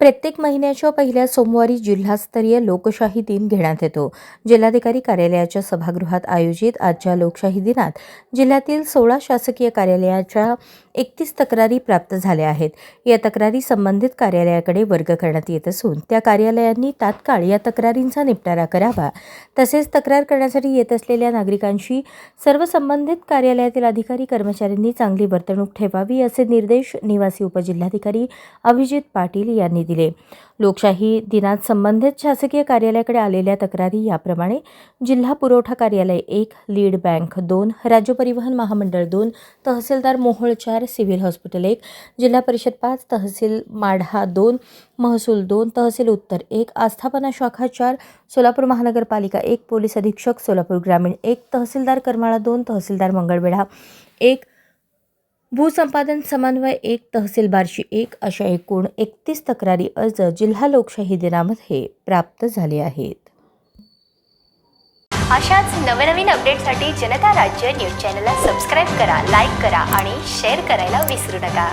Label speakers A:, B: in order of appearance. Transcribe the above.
A: प्रत्येक महिन्याच्या पहिल्या सोमवारी जिल्हास्तरीय लोकशाही दिन घेण्यात येतो. जिल्हाधिकारी कार्यालयाच्या सभागृहात आयोजित आजच्या लोकशाही दिनात जिल्ह्यातील सोळा शासकीय कार्यालयाच्या एकतीस तक्रारी प्राप्त झाल्या आहेत. या तक्रारी संबंधित कार्यालयाकडे वर्ग करण्यात येत असून त्या कार्यालयांनी तात्काळ या तक्रारींचा निपटारा करावा. तसेच तक्रार करण्यासाठी येत असलेल्या नागरिकांशी सर्व संबंधित कार्यालयातील अधिकारी कर्मचाऱ्यांनी चांगली वर्तणूक ठेवावी असे निर्देश निवासी उपजिल्हाधिकारी अभिजित पाटील यांनी दिले. लोकशाही दिनात संबंधित शासकीय कार्यालयाकडे आलेल्या तक्रारी याप्रमाणे जिल्हा पुरवठा कार्यालय एक लीड बँक दोन राज्य परिवहन महामंडळ दोन तहसीलदार मोहोळ चार सिव्हिल हॉस्पिटल एक जिल्हा परिषद पाच तहसील माढा दोन महसूल दोन तहसील उत्तर एक आस्थापना शाखा चार सोलापूर महानगरपालिका एक पोलीस अधीक्षक सोलापूर ग्रामीण एक तहसीलदार करमाळा दोन तहसीलदार मंगळवेढा एक भूसंपादन समन्वय एक तहसीलबारशी एक अशा एकूण एकतीस तक्रारी अर्ज जिल्हा लोकशाही दिनामध्ये प्राप्त झाले आहेत.
B: अशाच नवनवीन अपडेटसाठी जनता राज्य न्यूज चॅनलला सबस्क्राईब करा लाईक करा आणि शेअर करायला विसरू नका.